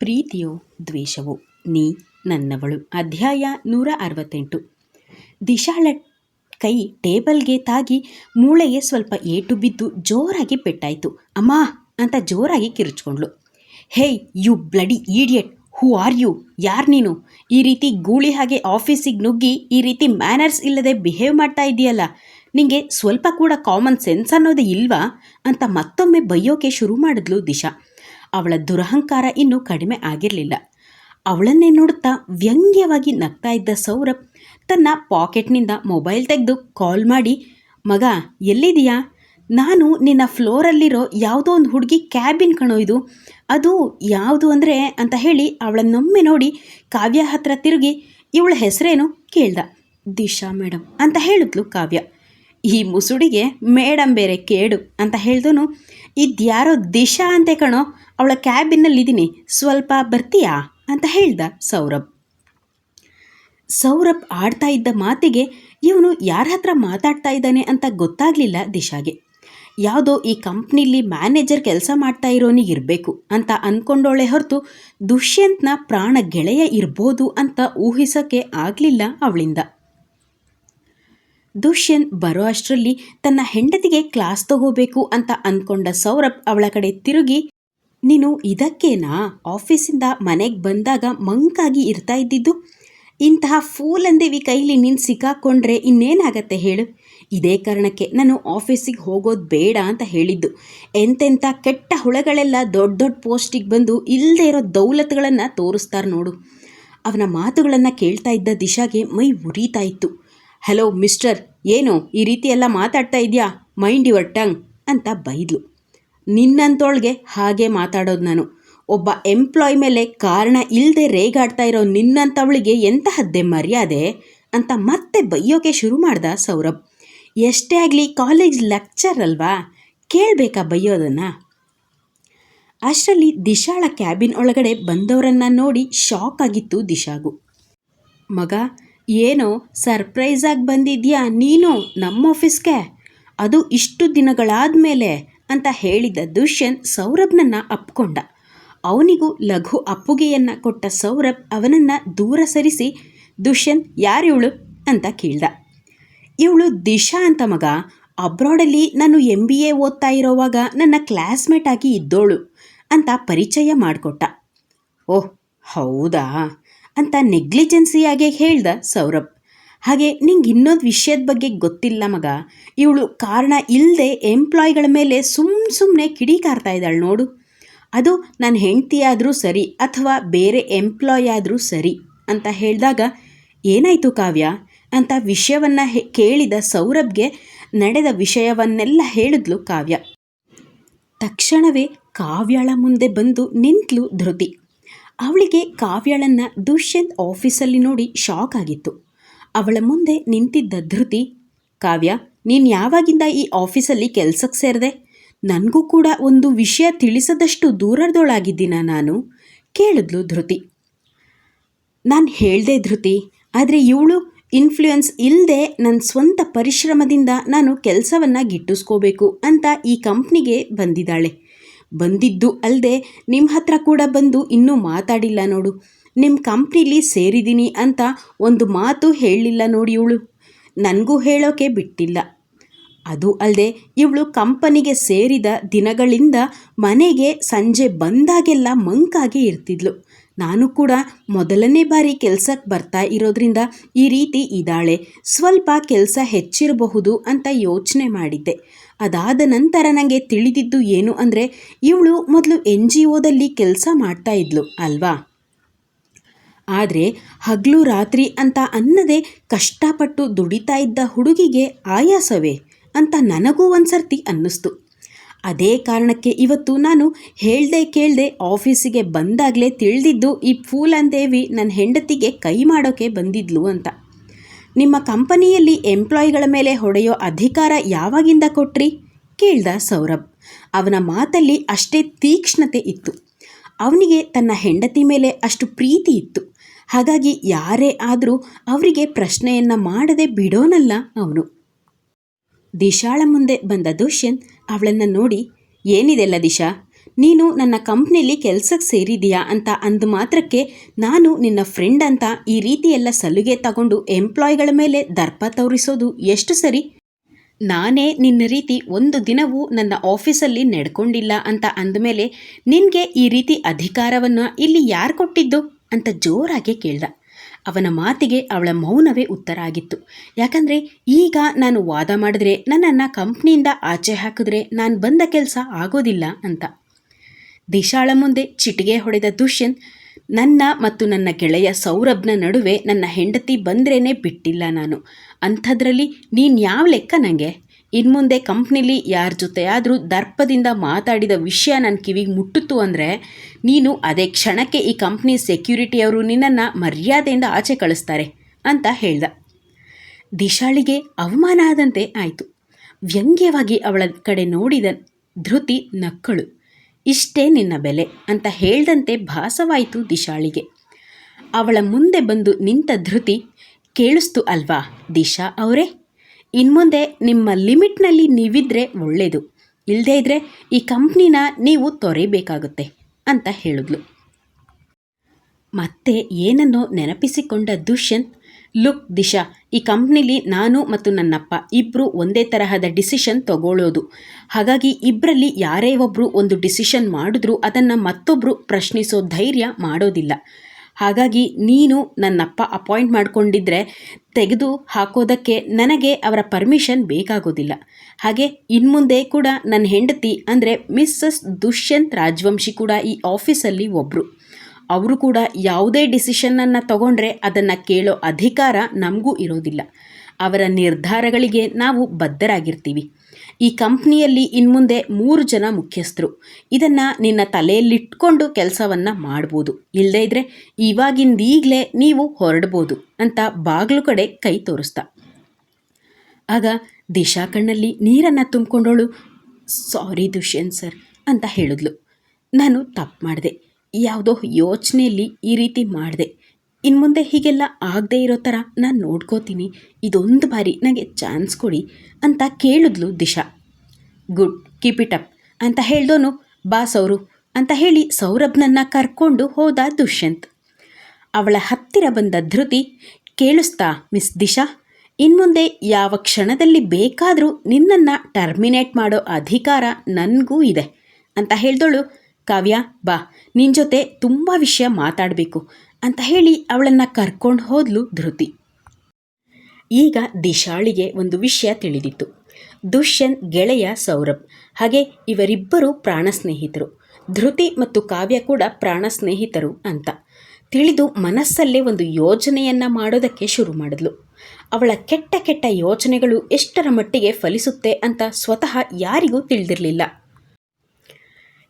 ಪ್ರೀತಿಯೋ ದ್ವೇಷವೋ, ನೀ ನನ್ನವಳು. ಅಧ್ಯಾಯ ನೂರ ಅರವತ್ತೆಂಟು. ದಿಶಾಳ ಕೈ ಟೇಬಲ್ಗೆ ತಾಗಿ ಮೂಳೆಗೆ ಸ್ವಲ್ಪ ಏಟು ಬಿದ್ದು ಜೋರಾಗಿ ಪೆಟ್ಟಾಯಿತು. ಅಮ್ಮ ಅಂತ ಜೋರಾಗಿ ಕಿರುಚ್ಕೊಂಡ್ಳು. Hey, you bloody idiot. Who are you? ಯಾರು ನೀನು? ಈ ರೀತಿ ಗೂಳಿ ಹಾಗೆ ಆಫೀಸಿಗೆ ನುಗ್ಗಿ ಈ ರೀತಿ ಮ್ಯಾನರ್ಸ್ ಇಲ್ಲದೆ ಬಿಹೇವ್ ಮಾಡ್ತಾ ಇದೆಯಲ್ಲ? ನಿಂಗೆ ಸ್ವಲ್ಪ ಕೂಡ ಕಾಮನ್ ಸೆನ್ಸ್ ಅನ್ನೋದೇ ಇಲ್ವಾ? ಅಂತ ಮತ್ತೊಮ್ಮೆ ಬೈಯೋಕೆ ಶುರು ಮಾಡಿದ್ಲು ದಿಶಾ. ಅವಳ ದುರಹಂಕಾರ ಇನ್ನೂ ಕಡಿಮೆ ಆಗಿರಲಿಲ್ಲ. ಅವಳನ್ನೇ ನೋಡುತ್ತಾ ವ್ಯಂಗ್ಯವಾಗಿ ನಗ್ತಾ ಇದ್ದ ಸೌರಭ್ ತನ್ನ ಪಾಕೆಟ್ನಿಂದ ಮೊಬೈಲ್ ತೆಗೆದು ಕಾಲ್ ಮಾಡಿ, ಮಗ ಎಲ್ಲಿದೆಯಾ ನಾನು ನಿನ್ನ ಫ್ಲೋರಲ್ಲಿರೋ ಯಾವುದೋ ಒಂದು ಹುಡುಗಿ ಕ್ಯಾಬಿನ್ ಕಣೋ ಇದು. ಅದು ಯಾವುದು ಅಂದರೆ? ಅಂತ ಹೇಳಿ ಅವಳನ್ನೊಮ್ಮೆ ನೋಡಿ ಕಾವ್ಯ ಹತ್ರ ತಿರುಗಿ, ಇವಳ ಹೆಸರೇನು? ಕೇಳ್ದ. ದಿಶಾ ಮೇಡಮ್ ಅಂತ ಹೇಳಿದ್ಲು ಕಾವ್ಯ. ಈ ಮುಸುಡಿಗೆ ಮೇಡಮ್ ಬೇರೆ ಕೇಡು ಅಂತ ಹೇಳ್ದನು. ಇದ್ಯಾರೋ ದಿಶಾ ಅಂತೆ ಕಣೋ, ಅವಳ ಕ್ಯಾಬಿನಲ್ಲಿದ್ದೀನಿ, ಸ್ವಲ್ಪ ಬರ್ತೀಯಾ? ಅಂತ ಹೇಳ್ದ ಸೌರಭ್. ಸೌರಭ್ ಆಡ್ತಾ ಇದ್ದ ಮಾತಿಗೆ ಇವನು ಯಾರ ಹತ್ರ ಮಾತಾಡ್ತಾ ಇದ್ದಾನೆ ಅಂತ ಗೊತ್ತಾಗಲಿಲ್ಲ ದಿಶಾಗೆ. ಯಾವುದೋ ಈ ಕಂಪ್ನಿಲಿ ಮ್ಯಾನೇಜರ್ ಕೆಲಸ ಮಾಡ್ತಾ ಇರೋನಿಗಿರಬೇಕು ಅಂತ ಅಂದ್ಕೊಂಡೋಳೆ ಹೊರತು ದುಷ್ಯಂತ್ನ ಪ್ರಾಣ ಗೆಳೆಯ ಇರ್ಬೋದು ಅಂತ ಊಹಿಸೋಕ್ಕೆ ಆಗಲಿಲ್ಲ ಅವಳಿಂದ. ದುಷ್ಯಂತ್ ಬರೋ ಅಷ್ಟರಲ್ಲಿ ತನ್ನ ಹೆಂಡತಿಗೆ ಕ್ಲಾಸ್ ತಗೋಬೇಕು ಅಂತ ಅಂದ್ಕೊಂಡ ಸೌರಭ್ ಅವಳ ಕಡೆ ತಿರುಗಿ, ನೀನು ಇದಕ್ಕೇನಾ? ಆಫೀಸಿಂದ ಮನೆಗೆ ಬಂದಾಗ ಮಂಕಾಗಿ ಇರ್ತಾ ಇದ್ದಿದ್ದು? ಇಂತಹ ಫೂಲಂದೇವಿ ಕೈಲಿ ನೀನು ಸಿಕ್ಕಾಕೊಂಡ್ರೆ ಇನ್ನೇನಾಗತ್ತೆ ಹೇಳು? ಇದೇ ಕಾರಣಕ್ಕೆ ನಾನು ಆಫೀಸಿಗೆ ಹೋಗೋದು ಬೇಡ ಅಂತ ಹೇಳಿದ್ದು. ಎಂತೆಂಥ ಕೆಟ್ಟ ಹುಳಗಳೆಲ್ಲ ದೊಡ್ಡ ದೊಡ್ಡ ಪೋಸ್ಟಿಗೆ ಬಂದು ಇಲ್ಲದೆ ಇರೋ ದೌಲತ್ಗಳನ್ನು ತೋರಿಸ್ತಾರೆ ನೋಡು. ಅವನ ಮಾತುಗಳನ್ನು ಕೇಳ್ತಾ ಇದ್ದ ದಿಶಾಗೆ ಮೈ ಉರಿತಾ ಇತ್ತು. ಹಲೋ, ಮಿಸ್ಟರ್, ಏನು ಈ ರೀತಿ ಎಲ್ಲ ಮಾತಾಡ್ತಾ ಇದೆಯಾ? ಮೈಂಡ್ ಯುವರ್ ಟಂಗ್ ಅಂತ ಬೈದ್ಲು. ನಿನ್ನಂತೊಳಗೆ ಹಾಗೆ ಮಾತಾಡೋದು ನಾನು. ಒಬ್ಬ ಎಂಪ್ಲಾಯ್ ಮೇಲೆ ಕಾರಣ ಇಲ್ಲದೆ ರೇಗಾಡ್ತಾ ಇರೋ ನಿನ್ನಂಥವಳಿಗೆ ಎಂತಹದ್ದೇ ಮರ್ಯಾದೆ ಅಂತ ಮತ್ತೆ ಬೈಯೋಕೆ ಶುರು ಮಾಡ್ದ ಸೌರಭ್. ಎಷ್ಟೇ ಆಗಲಿ ಕಾಲೇಜ್ ಲೆಕ್ಚರ್ ಅಲ್ವಾ? ಕೇಳಬೇಕಾ ಬೈಯೋದನ್ನು? ಅಷ್ಟರಲ್ಲಿ ದಿಶಾಳ ಕ್ಯಾಬಿನ್ ಒಳಗಡೆ ಬಂದವರನ್ನ ನೋಡಿ ಶಾಕ್ ಆಗಿತ್ತು ದಿಶಾಗು. ಮಗ ಏನೋ ಸರ್ಪ್ರೈಸಾಗಿ ಬಂದಿದ್ಯಾ ನೀನು ನಮ್ಮ ಆಫೀಸ್ಗೆ? ಅದು ಇಷ್ಟು ದಿನಗಳಾದ ಮೇಲೆ ಅಂತ ಹೇಳಿದ ದುಷ್ಯಂತ್ ಸೌರಭ್ನನ್ನು ಅಪ್ಕೊಂಡ. ಅವನಿಗೂ ಲಘು ಅಪ್ಪುಗೆಯನ್ನು ಕೊಟ್ಟ ಸೌರಭ್ ಅವನನ್ನು ದೂರ ಸರಿಸಿ ದುಷ್ಯಂತ್ ಯಾರಿವಳು ಅಂತ ಕೇಳ್ದ. ಇವಳು ದಿಶಾ ಅಂತ ಮಗ. ಅಬ್ರಾಡಲ್ಲಿ ನಾನು ಎಂ ಬಿ ಎ ಓದ್ತಾ ಇರೋವಾಗ ನನ್ನ ಕ್ಲಾಸ್ಮೇಟ್ ಆಗಿ ಇದ್ದೋಳು ಅಂತ ಪರಿಚಯ ಮಾಡಿಕೊಟ್ಟ. ಓಹ್, ಹೌದಾ? ಅಂತ ನೆಗ್ಲಿಜೆನ್ಸಿಯಾಗೆ ಹೇಳ್ದ ಸೌರಭ್. ಹಾಗೆ ನಿಂಗೆ ಇನ್ನೊಂದು ವಿಷಯದ ಬಗ್ಗೆ ಗೊತ್ತಿಲ್ಲ ಮಗ. ಇವಳು ಕಾರಣ ಇಲ್ಲದೆ ಎಂಪ್ಲಾಯ್ಗಳ ಮೇಲೆ ಸುಮ್ಮ ಸುಮ್ಮನೆ ಕಿಡಿಕಾರ್ತಾ ಇದ್ದಾಳೆ ನೋಡು. ಅದು ನನ್ನ ಹೆಂಡತಿಯಾದರೂ ಸರಿ ಅಥವಾ ಬೇರೆ ಎಂಪ್ಲಾಯ್ ಆದರೂ ಸರಿ ಅಂತ ಹೇಳಿದಾಗ, ಏನಾಯಿತು ಕಾವ್ಯ? ಅಂತ ವಿಷಯವನ್ನು ಕೇಳಿದ ಸೌರಭ್ಗೆ ನಡೆದ ವಿಷಯವನ್ನೆಲ್ಲ ಹೇಳಿದ್ಲು ಕಾವ್ಯ. ತಕ್ಷಣವೇ ಕಾವ್ಯಾಳ ಮುಂದೆ ಬಂದು ನಿಂತಲು ಧೃತಿ. ಅವಳಿಗೆ ಕಾವ್ಯಾಳನ್ನು ದುಷ್ಯಂತ್ ಆಫೀಸಲ್ಲಿ ನೋಡಿ ಶಾಕ್ ಆಗಿತ್ತು. ಅವಳ ಮುಂದೆ ನಿಂತಿದ್ದ ಧೃತಿ, ಕಾವ್ಯ, ನೀನು ಯಾವಾಗಿಂದ ಈ ಆಫೀಸಲ್ಲಿ ಕೆಲಸಕ್ಕೆ ಸೇರಿದೆ? ನನಗೂ ಕೂಡ ಒಂದು ವಿಷಯ ತಿಳಿಸದಷ್ಟು ದೂರದೊಳಾಗಿದ್ದೀನ ನಾನು? ಕೇಳಿದ್ಲು ಧೃತಿ. ನಾನು ಹೇಳಿದೆ ಧೃತಿ, ಆದರೆ ಇವಳು ಇನ್ಫ್ಲೂಯೆನ್ಸ್ ಇಲ್ಲದೆ ನನ್ನ ಸ್ವಂತ ಪರಿಶ್ರಮದಿಂದ ನಾನು ಕೆಲಸವನ್ನು ಗಿಟ್ಟಿಸ್ಕೋಬೇಕು ಅಂತ ಈ ಕಂಪ್ನಿಗೆ ಬಂದಿದ್ದಾಳೆ. ಬಂದಿದ್ದು ಅಲ್ಲದೆ ನಿಮ್ಮ ಹತ್ರ ಕೂಡ ಬಂದು ಇನ್ನೂ ಮಾತಾಡಿಲ್ಲ ನೋಡು. ನಿಮ್ಮ ಕಂಪ್ನಿಲಿ ಸೇರಿದ್ದೀನಿ ಅಂತ ಒಂದು ಮಾತು ಹೇಳಲಿಲ್ಲ ನೋಡಿ ಇವಳು. ನನಗೂ ಹೇಳೋಕೆ ಬಿಟ್ಟಿಲ್ಲ. ಅದು ಅಲ್ಲದೆ ಇವಳು ಕಂಪನಿಗೆ ಸೇರಿದ ದಿನಗಳಿಂದ ಮನೆಗೆ ಸಂಜೆ ಬಂದಾಗೆಲ್ಲ ಮಂಕಾಗಿ ಇರ್ತಿದ್ಲು. ನಾನು ಕೂಡ ಮೊದಲನೇ ಬಾರಿ ಕೆಲಸಕ್ಕೆ ಬರ್ತಾ ಇರೋದ್ರಿಂದ ಈ ರೀತಿ ಇದ್ದಾಳೆ. ಸ್ವಲ್ಪ ಕೆಲಸ ಹೆಚ್ಚಿರಬಹುದು ಅಂತ ಯೋಚನೆ ಮಾಡಿದ್ದೆ. ಅದಾದ ನಂತರ ನನಗೆ ತಿಳಿದಿದ್ದು ಏನು ಅಂದರೆ, ಇವಳು ಮೊದಲು ಎನ್ ಜಿ ಒದಲ್ಲಿ ಕೆಲಸ ಮಾಡ್ತಾ ಇದ್ಲು ಅಲ್ವಾ? ಆದರೆ ಹಗಲು ರಾತ್ರಿ ಅಂತ ಅನ್ನದೇ ಕಷ್ಟಪಟ್ಟು ದುಡಿತಾ ಇದ್ದ ಹುಡುಗಿಗೆ ಆಯಾಸವೇ ಅಂತ ನನಗೂ ಒಂದು ಸರ್ತಿ ಅನ್ನಿಸ್ತು. ಅದೇ ಕಾರಣಕ್ಕೆ ಇವತ್ತು ನಾನು ಹೇಳ್ದೆ ಕೇಳ್ದೆ ಆಫೀಸಿಗೆ ಬಂದಾಗಲೇ ತಿಳಿದಿದ್ದು ಈ ದೇವಿ ನನ್ನ ಹೆಂಡತಿಗೆ ಕೈ ಮಾಡೋಕ್ಕೆ ಬಂದಿದ್ಲು ಅಂತ. ನಿಮ್ಮ ಕಂಪನಿಯಲ್ಲಿ ಎಂಪ್ಲಾಯಿಗಳ ಮೇಲೆ ಹೊಡೆಯೋ ಅಧಿಕಾರ ಯಾವಾಗಿಂದ ಕೊಟ್ರಿ? ಕೇಳ್ದ ಸೌರಭ್. ಅವನ ಮಾತಲ್ಲಿ ಅಷ್ಟೇ ತೀಕ್ಷ್ಣತೆ ಇತ್ತು. ಅವನಿಗೆ ತನ್ನ ಹೆಂಡತಿ ಮೇಲೆ ಅಷ್ಟು ಪ್ರೀತಿ ಇತ್ತು. ಹಾಗಾಗಿ ಯಾರೇ ಆದರೂ ಅವರಿಗೆ ಪ್ರಶ್ನೆಯನ್ನು ಮಾಡದೆ ಬಿಡೋನಲ್ಲ ಅವನು. ದಿಶಾಳ ಮುಂದೆ ಬಂದ ದುಷ್ಯಂತ್ ಅವಳನ್ನು ನೋಡಿ ಏನಿದೆಲ್ಲ ದಿಶಾ ನೀನು ನನ್ನ ಕಂಪ್ನಿಲಿ ಕೆಲಸಕ್ಕೆ ಸೇರಿದೀಯಾ ಅಂತ ಅಂದ ಮಾತ್ರಕ್ಕೆ ನಾನು ನಿನ್ನ ಫ್ರೆಂಡ್ ಅಂತ ಈ ರೀತಿ ಎಲ್ಲ ಸಲುಗೆ ತಗೊಂಡು ಎಂಪ್ಲಾಯ್ಗಳ ಮೇಲೆ ದರ್ಪ ತೋರಿಸೋದು ಎಷ್ಟು ಸರಿ? ನಾನೇ ನಿನ್ನ ರೀತಿ ಒಂದು ದಿನವೂ ನನ್ನ ಆಫೀಸಲ್ಲಿ ನಡ್ಕೊಂಡಿಲ್ಲ ಅಂತ ಅಂದಮೇಲೆ ನಿನಗೆ ಈ ರೀತಿ ಅಧಿಕಾರವನ್ನು ಇಲ್ಲಿ ಯಾರು ಕೊಟ್ಟಿದ್ದು? ಅಂತ ಜೋರಾಗಿ ಕೇಳ್ದ. ಅವನ ಮಾತಿಗೆ ಅವಳ ಮೌನವೇ ಉತ್ತರ ಆಗಿತ್ತು. ಯಾಕಂದರೆ ಈಗ ನಾನು ವಾದ ಮಾಡಿದ್ರೆ ನನ್ನನ್ನು ಕಂಪ್ನಿಯಿಂದ ಆಚೆ ಹಾಕಿದ್ರೆ ನಾನು ಬಂದ ಕೆಲಸ ಆಗೋದಿಲ್ಲ ಅಂತ. ದಿಶಾಳ ಮುಂದೆ ಚಿಟಿಗೆ ಹೊಡೆದ ದುಷ್ಯಂತ್, ನನ್ನ ಮತ್ತು ನನ್ನ ಗೆಳೆಯ ಸೌರಭ್ನ ನಡುವೆ ನನ್ನ ಹೆಂಡತಿ ಬಂದ್ರೇ ಬಿಟ್ಟಿಲ್ಲ ನಾನು. ಅಂಥದ್ರಲ್ಲಿ ನೀನು ಯಾವ ಲೆಕ್ಕ ನನಗೆ ಇನ್ಮುಂದೆ ಕಂಪ್ನಿಲಿ ಯಾರ ಜೊತೆ ಆದರೂ ದರ್ಪದಿಂದ ಮಾತಾಡಿದ ವಿಷಯ ನನ್ನ ಕಿವಿಗೆ ಮುಟ್ಟಿತು ಅಂದರೆ, ನೀನು ಅದೇ ಕ್ಷಣಕ್ಕೆ ಈ ಕಂಪ್ನಿ ಸೆಕ್ಯೂರಿಟಿಯವರು ನಿನ್ನನ್ನು ಮರ್ಯಾದೆಯಿಂದ ಆಚೆ ಕಳಿಸ್ತಾರೆ ಅಂತ ಹೇಳ್ದ. ದಿಶಾಳಿಗೆ ಅವಮಾನ ಆದಂತೆ ಆಯಿತು. ವ್ಯಂಗ್ಯವಾಗಿ ಅವಳ ಕಡೆ ನೋಡಿದ ಧೃತಿ ನಕ್ಕಳು. ಇಷ್ಟೇ ನಿನ್ನ ಬೆಲೆ ಅಂತ ಹೇಳ್ದಂತೆ ಭಾಸವಾಯಿತು ದಿಶಾಳಿಗೆ. ಅವಳ ಮುಂದೆ ಬಂದು ನಿಂತ ಧೃತಿ, ಕೇಳಿಸ್ತು ಅಲ್ವಾ ದಿಶಾ ಅವರೇ? ಇನ್ಮುಂದೆ ನಿಮ್ಮ ಲಿಮಿಟ್ನಲ್ಲಿ ನೀವಿದ್ರೆ ಒಳ್ಳೆಯದು ಇಲ್ಲದೇ ಇದ್ದರೆ ಈ ಕಂಪ್ನಿನ ನೀವು ತೊರೆಯಬೇಕಾಗುತ್ತೆ ಅಂತ ಹೇಳಿದ್ಲು. ಮತ್ತೆ ಏನನ್ನು ನೆನಪಿಸಿಕೊಂಡ ದುಷ್ಯಂತ್, ಲುಕ್ ದಿಶಾ, ಈ ಕಂಪ್ನಿಲಿ ನಾನು ಮತ್ತು ನನ್ನಪ್ಪ ಇಬ್ಬರು ಒಂದೇ ತರಹದ ಡಿಸಿಷನ್ ತಗೊಳ್ಳೋದು ಹಾಗಾಗಿ ಇಬ್ಬರಲ್ಲಿ ಯಾರೇ ಒಬ್ಬರು ಒಂದು ಡಿಸಿಷನ್ ಮಾಡಿದ್ರೂ ಅದನ್ನು ಮತ್ತೊಬ್ಬರು ಪ್ರಶ್ನಿಸೋ ಧೈರ್ಯ ಮಾಡೋದಿಲ್ಲ. ಹಾಗಾಗಿ ನೀನು ನನ್ನಪ್ಪ ಅಪಾಯಿಂಟ್ ಮಾಡಿಕೊಂಡಿದ್ರೆ ತೆಗೆದು ಹಾಕೋದಕ್ಕೆ ನನಗೆ ಅವರ ಪರ್ಮಿಷನ್ ಬೇಕಾಗೋದಿಲ್ಲ. ಹಾಗೆ ಇನ್ಮುಂದೆ ಕೂಡ ನನ್ನ ಹೆಂಡತಿ ಅಂದರೆ ಮಿಸ್ಸಸ್ ದುಷ್ಯಂತ್ ರಾಜವಂಶಿ ಕೂಡ ಈ ಆಫೀಸಲ್ಲಿ ಒಬ್ಬರು ಅವರು ಕೂಡ ಯಾವುದೇ ಡಿಸಿಷನನ್ನು ತಗೊಂಡ್ರೆ ಅದನ್ನು ಕೇಳೋ ಅಧಿಕಾರ ನಮಗೂ ಇರೋದಿಲ್ಲ. ಅವರ ನಿರ್ಧಾರಗಳಿಗೆ ನಾವು ಬದ್ಧರಾಗಿರ್ತೀವಿ. ಈ ಕಂಪ್ನಿಯಲ್ಲಿ ಇನ್ಮುಂದೆ ಮೂರು ಜನ ಮುಖ್ಯಸ್ಥರು. ಇದನ್ನು ನಿನ್ನ ತಲೆಯಲ್ಲಿಟ್ಕೊಂಡು ಕೆಲಸವನ್ನು ಮಾಡ್ಬೋದು. ಇಲ್ಲದೇ ಇದ್ದರೆ ಇವಾಗಿಂದೀಗಲೇ ನೀವು ಹೊರಡ್ಬೋದು ಅಂತ ಬಾಗಿಲು ಕಡೆ ಕೈ ತೋರಿಸ್ತ. ಆಗ ದಿಶಾ ಕಣ್ಣಲ್ಲಿ ನೀರನ್ನು ತುಂಬಿಕೊಂಡವಳು, ಸಾರಿ ದುಷ್ಯಂತ್ ಸರ್ ಅಂತ ಹೇಳಿದ್ಲು. ನಾನು ತಪ್ಪು ಮಾಡಿದೆ. ಯಾವುದೋ ಯೋಚನೆಯಲ್ಲಿ ಈ ರೀತಿ ಮಾಡಿದೆ. ಇನ್ನು ಮುಂದೆ ಹೀಗೆಲ್ಲ ಆಗದೇ ಇರೋ ಥರ ನಾನು ನೋಡ್ಕೋತೀನಿ. ಇದೊಂದು ಬಾರಿ ನನಗೆ ಚಾನ್ಸ್ ಕೊಡಿ ಅಂತ ಕೇಳಿದ್ಲು Disha. Good keep it up ಅಂತ ಹೇಳ್ದೋನು ಬಾಸ್ ಅವರು ಅಂತ ಹೇಳಿ ಸೌರಭ್ನನ್ನ ಕರ್ಕೊಂಡು ಹೋದ ದುಷ್ಯಂತ್. ಅವಳ ಹತ್ತಿರ ಬಂದ ಧೃತಿ, ಕೇಳಿಸ್ತಾ, ಮಿಸ್ ದಿಶಾ, ಇನ್ಮುಂದೆ ಯಾವ ಕ್ಷಣದಲ್ಲಿ ಬೇಕಾದರೂ ನಿನ್ನನ್ನು ಟರ್ಮಿನೇಟ್ ಮಾಡೋ ಅಧಿಕಾರ ನನಗೂ ಇದೆ ಅಂತ ಹೇಳ್ದೋಳು ಕಾವ್ಯ, ಬಾ ನಿನ್ನ ಜೊತೆ ತುಂಬ ವಿಷಯ ಮಾತಾಡಬೇಕು. ಅಂತ ಹೇಳಿ ಅವಳನ್ನು ಕರ್ಕೊಂಡು ಹೋದ್ಲು ಧೃತಿ. ಈಗ ದಿಶಾಳಿಗೆ ಒಂದು ವಿಷಯ ತಿಳಿದಿತ್ತು. ದುಷ್ಯಂತ್ ಗೆಳೆಯ ಸೌರಭ್, ಹಾಗೆ ಇವರಿಬ್ಬರು ಪ್ರಾಣ ಸ್ನೇಹಿತರು. ಧೃತಿ ಮತ್ತು ಕಾವ್ಯ ಕೂಡ ಪ್ರಾಣ ಸ್ನೇಹಿತರು ಅಂತ. ತಿಳಿದು ಮನಸ್ಸಲ್ಲೇ ಒಂದು ಯೋಜನೆಯನ್ನು ಮಾಡೋದಕ್ಕೆ ಶುರು ಮಾಡಿದ್ಲು. ಅವಳ ಕೆಟ್ಟ ಕೆಟ್ಟ ಯೋಚನೆಗಳು ಎಷ್ಟರ ಮಟ್ಟಿಗೆ ಫಲಿಸುತ್ತೆ ಅಂತ ಸ್ವತಃ ಯಾರಿಗೂ ತಿಳಿದಿರಲಿಲ್ಲ.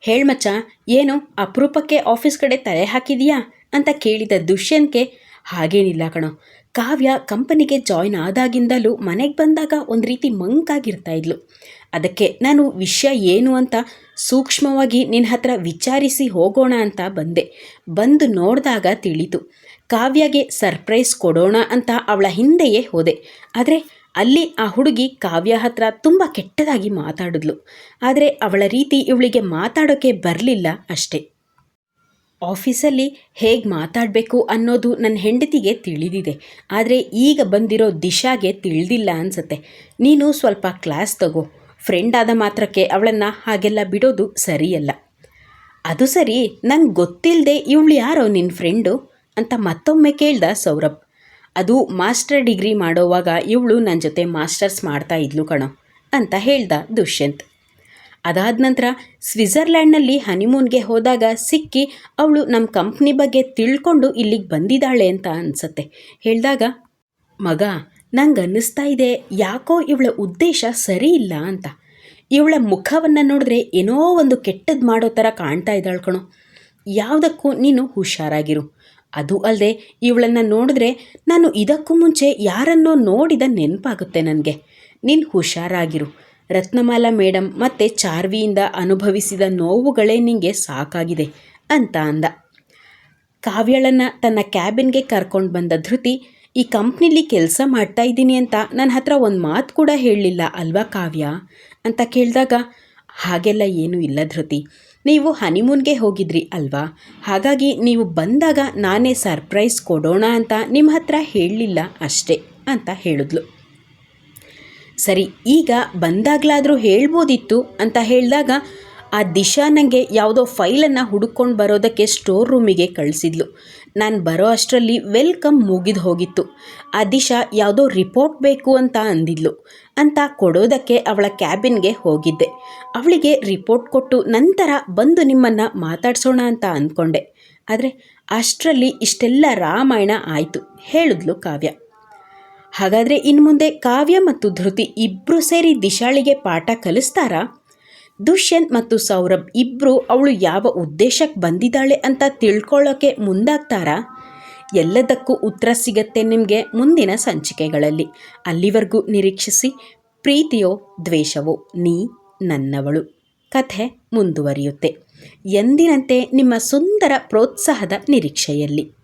ಹೇಳ್ಮಚ್ಚ ಏನು ಅಪರೂಪಕ್ಕೆ ಆಫೀಸ್ ಕಡೆ ತಲೆ ಹಾಕಿದೀಯಾ? ಅಂತ ಕೇಳಿದ ದುಷ್ಯಂತ್ಗೆ ಹಾಗೇನಿಲ್ಲ ಕಣೋ. ಕಾವ್ಯ ಕಂಪನಿಗೆ ಜಾಯ್ನ್ ಆದಾಗಿಂದಲೂ ಮನೆಗೆ ಬಂದಾಗ ಒಂದು ರೀತಿ ಮಂಕಾಗಿರ್ತಾ ಇದ್ಲು. ಅದಕ್ಕೆ ನಾನು ವಿಷಯ ಏನು ಅಂತ ಸೂಕ್ಷ್ಮವಾಗಿ ನಿನ್ನ ಹತ್ರ ವಿಚಾರಿಸಿ ಹೋಗೋಣ ಅಂತ ಬಂದೆ. ಬಂದು ನೋಡಿದಾಗ ತಿಳಿತು. ಕಾವ್ಯಗೆ ಸರ್ಪ್ರೈಸ್ ಕೊಡೋಣ ಅಂತ ಅವಳ ಹಿಂದೆಯೇ ಹೋದೆ. ಆದರೆ ಅಲ್ಲಿ ಆ ಹುಡುಗಿ ಕಾವ್ಯ ಹತ್ರ ತುಂಬ ಕೆಟ್ಟದಾಗಿ ಮಾತಾಡಿದ್ಲು. ಆದರೆ ಅವಳ ರೀತಿ ಇವಳಿಗೆ ಮಾತಾಡೋಕ್ಕೆ ಬರಲಿಲ್ಲ ಅಷ್ಟೇ. ಆಫೀಸಲ್ಲಿ ಹೇಗೆ ಮಾತಾಡಬೇಕು ಅನ್ನೋದು ನನ್ನ ಹೆಂಡತಿಗೆ ತಿಳಿದಿದೆ. ಆದರೆ ಈಗ ಬಂದಿರೋ ದಿಶಾಗೆ ತಿಳಿದಿಲ್ಲ ಅನ್ಸತ್ತೆ. ನೀನು ಸ್ವಲ್ಪ ಕ್ಲಾಸ್ ತಗೋ. ಫ್ರೆಂಡ್ ಆದ ಮಾತ್ರಕ್ಕೆ ಅವಳನ್ನು ಹಾಗೆಲ್ಲ ಬಿಡೋದು ಸರಿಯಲ್ಲ. ಅದು ಸರಿ, ನಂಗೆ ಗೊತ್ತಿಲ್ಲದೆ ಇವಳು ಯಾರೋ ನಿನ್ನ ಫ್ರೆಂಡು ಅಂತ ಮತ್ತೊಮ್ಮೆ ಕೇಳ್ದ ಸೌರಭ್. ಅದು ಮಾಸ್ಟರ್ ಡಿಗ್ರಿ ಮಾಡೋವಾಗ ಇವಳು ನನ್ನ ಜೊತೆ ಮಾಸ್ಟರ್ಸ್ ಮಾಡ್ತಾ ಇದ್ಲು ಕಣೋ ಅಂತ ಹೇಳ್ದ ದುಷ್ಯಂತ್. ಅದಾದ ನಂತರ ಸ್ವಿಟ್ಜರ್ಲ್ಯಾಂಡ್ನಲ್ಲಿ ಹನಿಮೂನ್ಗೆ ಹೋದಾಗ ಸಿಕ್ಕಿ ಅವಳು ನಮ್ಮ ಕಂಪ್ನಿ ಬಗ್ಗೆ ತಿಳ್ಕೊಂಡು ಇಲ್ಲಿಗೆ ಬಂದಿದ್ದಾಳೆ ಅಂತ ಅನಿಸತ್ತೆ. ಹೇಳಿದಾಗ, ಮಗ ನಂಗೆ ಅನ್ನಿಸ್ತಾ ಇದೆ. ಯಾಕೋ ಇವಳ ಉದ್ದೇಶ ಸರಿ ಇಲ್ಲ ಅಂತ. ಇವಳ ಮುಖವನ್ನು ನೋಡಿದ್ರೆ ಏನೋ ಒಂದು ಕೆಟ್ಟದ್ದು ಮಾಡೋ ಥರ ಕಾಣ್ತಾ ಇದ್ದಾಳು ಕಣೋ. ಯಾವುದಕ್ಕೂ ನೀನು ಹುಷಾರಾಗಿರು. ಅದು ಅಲ್ಲದೆ ಇವಳನ್ನು ನೋಡಿದ್ರೆ ನಾನು ಇದಕ್ಕೂ ಮುಂಚೆ ಯಾರನ್ನೋ ನೋಡಿದ ನೆನಪಾಗುತ್ತೆ ನನಗೆ. ನೀನು ಹುಷಾರಾಗಿರು. ರತ್ನಮಾಲಾ ಮೇಡಮ್ ಮತ್ತು ಚಾರ್ವಿಯಿಂದ ಅನುಭವಿಸಿದ ನೋವುಗಳೇ ನಿಂಗೆ ಸಾಕಾಗಿದೆ ಅಂತ ಅಂದ. ಕಾವ್ಯಳನ್ನು ತನ್ನ ಕ್ಯಾಬಿನ್ಗೆ ಕರ್ಕೊಂಡು ಬಂದ ಧೃತಿ, ಈ ಕಂಪ್ನಿಲಿ ಕೆಲಸ ಮಾಡ್ತಾ ಇದ್ದೀನಿ ಅಂತ ನನ್ನ ಹತ್ರ ಒಂದು ಮಾತು ಕೂಡ ಹೇಳಲಿಲ್ಲ ಅಲ್ವಾ ಕಾವ್ಯ? ಅಂತ ಕೇಳಿದಾಗ, ಹಾಗೆಲ್ಲ ಏನೂ ಇಲ್ಲ ಧೃತಿ. ನೀವು ಹನಿಮೂನ್ಗೆ ಹೋಗಿದ್ರಿ ಅಲ್ವಾ? ಹಾಗಾಗಿ ನೀವು ಬಂದಾಗ ನಾನೇ ಸರ್ಪ್ರೈಸ್ ಕೊಡೋಣ ಅಂತ ನಿಮ್ಮ ಹತ್ರ ಹೇಳಲಿಲ್ಲ ಅಷ್ಟೇ, ಅಂತ ಹೇಳಿದ್ಲು. ಸರಿ, ಈಗ ಬಂದಾಗಲಾದರೂ ಹೇಳ್ಬೋದಿತ್ತು ಅಂತ ಹೇಳಿದಾಗ ಆ ದಿಶಾ ನನಗೆ ಯಾವುದೋ ಫೈಲನ್ನು ಹುಡುಕೊಂಡು ಬರೋದಕ್ಕೆ ಸ್ಟೋರ್ ರೂಮಿಗೆ ಕಳಿಸಿದ್ಲು. ನಾನು ಬರೋ ಅಷ್ಟರಲ್ಲಿ ವೆಲ್ಕಮ್ ಮುಗಿದು ಹೋಗಿತ್ತು. ಆ ದಿಶಾ ಯಾವುದೋ ರಿಪೋರ್ಟ್ ಬೇಕು ಅಂತ ಅಂದಿದ್ಲು. ಅಂತ ಕೊಡೋದಕ್ಕೆ ಅವಳ ಕ್ಯಾಬಿನ್ಗೆ ಹೋಗಿದ್ದೆ. ಅವಳಿಗೆ ರಿಪೋರ್ಟ್ ಕೊಟ್ಟು ನಂತರ ಬಂದು ನಿಮ್ಮನ್ನು ಮಾತಾಡ್ಸೋಣ ಅಂತ ಅಂದ್ಕೊಂಡೆ. ಆದರೆ ಅಷ್ಟರಲ್ಲಿ ಇಷ್ಟೆಲ್ಲ ರಾಮಾಯಣ ಆಯಿತು, ಹೇಳಿದ್ಲು ಕಾವ್ಯ. ಹಾಗಾದರೆ ಇನ್ನು ಮುಂದೆ ಕಾವ್ಯ ಮತ್ತು ಧೃತಿ ಇಬ್ಬರು ಸೇರಿ ದಿಶಾಳಿಗೆ ಪಾಠ ಕಲಿಸ್ತಾರಾ? ದುಷ್ಯಂತ್ ಮತ್ತು ಸೌರಭ್ ಇಬ್ಬರು ಅವಳು ಯಾವ ಉದ್ದೇಶಕ್ಕೆ ಬಂದಿದ್ದಾಳೆ ಅಂತ ತಿಳ್ಕೊಳ್ಳೋಕೆ ಮುಂದಾಗ್ತಾರಾ? ಎಲ್ಲದಕ್ಕೂ ಉತ್ತರ ಸಿಗತ್ತೆ ನಿಮಗೆ ಮುಂದಿನ ಸಂಚಿಕೆಗಳಲ್ಲಿ. ಅಲ್ಲಿವರೆಗೂ ನಿರೀಕ್ಷಿಸಿ, ಪ್ರೀತಿಯೋ ದ್ವೇಷವೋ ನೀ ನನ್ನವಳು. ಕಥೆ ಮುಂದುವರಿಯುತ್ತೆ. ಎಂದಿನಂತೆ ನಿಮ್ಮ ಸುಂದರ ಪ್ರೋತ್ಸಾಹದ ನಿರೀಕ್ಷೆಯಲ್ಲಿ.